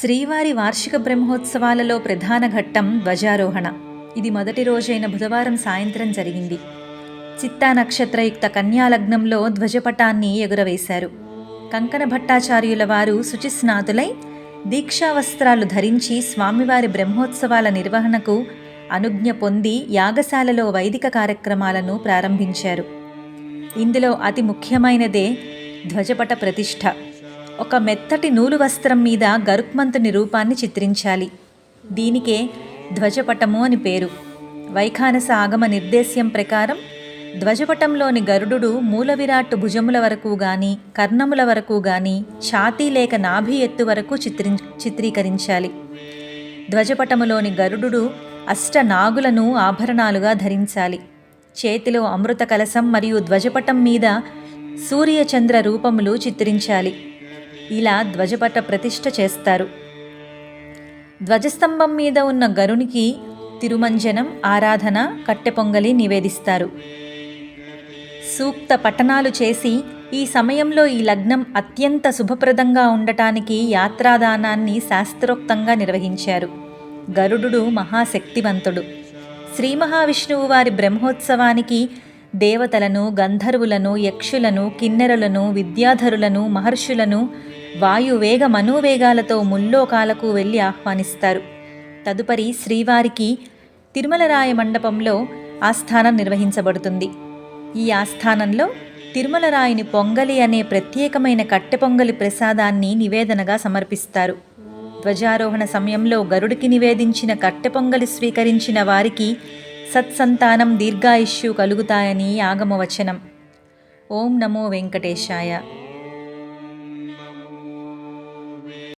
శ్రీవారి వార్షిక బ్రహ్మోత్సవాలలో ప్రధాన ఘట్టం ధ్వజారోహణ. ఇది మొదటి రోజైన బుధవారం సాయంత్రం జరిగింది. చిత్తా నక్షత్రయుక్త కన్యాలగ్నంలో ధ్వజపటాన్ని ఎగురవేశారు. కంకణ భట్టాచార్యుల వారు శుచిస్నాతులై దీక్షా వస్త్రాలు ధరించి స్వామివారి బ్రహ్మోత్సవాల నిర్వహణకు అనుజ్ఞ పొంది యాగశాలలో వైదిక కార్యక్రమాలను ప్రారంభించారు. ఇందులో అతి ముఖ్యమైనదే ధ్వజపట ప్రతిష్ఠ. ఒక మెత్తటి నూలు వస్త్రం మీద గరుక్మంతుని రూపాన్ని చిత్రించాలి. దీనికే ధ్వజపటము అని పేరు. వైఖానస ఆగమ నిర్దేశ్యం ప్రకారం ధ్వజపటంలోని గరుడు మూల విరాట్టు భుజముల వరకు గాని కర్ణముల వరకు గాని ఛాతీ లేక నాభి ఎత్తు వరకు చిత్రి చిత్రీకరించాలి. ధ్వజపటములోని గరుడు అష్ట నాగులను ఆభరణాలుగా ధరించాలి. చేతిలో అమృత కలసం మరియు ధ్వజపటం మీద సూర్యచంద్ర రూపములు చిత్రించాలి. ఇలా ధ్వజపట ప్రతిష్ఠ చేస్తారు. ధ్వజస్తంభం మీద ఉన్న గరునికి తిరుమంజనం ఆరాధన కట్టెపొంగలి నివేదిస్తారు. సూక్త పఠనాలు చేసి ఈ సమయంలో ఈ లగ్నం అత్యంత శుభప్రదంగా ఉండటానికి యాత్రాదానాన్ని శాస్త్రోక్తంగా నిర్వహించారు. గరుడు మహాశక్తివంతుడు. శ్రీ మహావిష్ణువు వారి బ్రహ్మోత్సవానికి దేవతలను గంధర్వులను యక్షులను కిన్నెరలను విద్యాధరులను మహర్షులను వాయువేగ మనోవేగాలతో ముల్లోకాలకు వెళ్ళి ఆహ్వానిస్తారు. తదుపరి శ్రీవారికి తిరుమలరాయ మండపంలో ఆస్థానం నిర్వహించబడుతుంది. ఈ ఆస్థానంలో తిరుమలరాయుని పొంగలి అనే ప్రత్యేకమైన కట్టె పొంగలి ప్రసాదాన్ని నివేదనగా సమర్పిస్తారు. ధ్వజారోహణ సమయంలో గరుడికి నివేదించిన కట్టె పొంగలి స్వీకరించిన వారికి సత్సంతానం దీర్ఘాయుష్యు కలుగుతాయని ఆగమవచనం. ఓం నమో వెంకటేశాయ.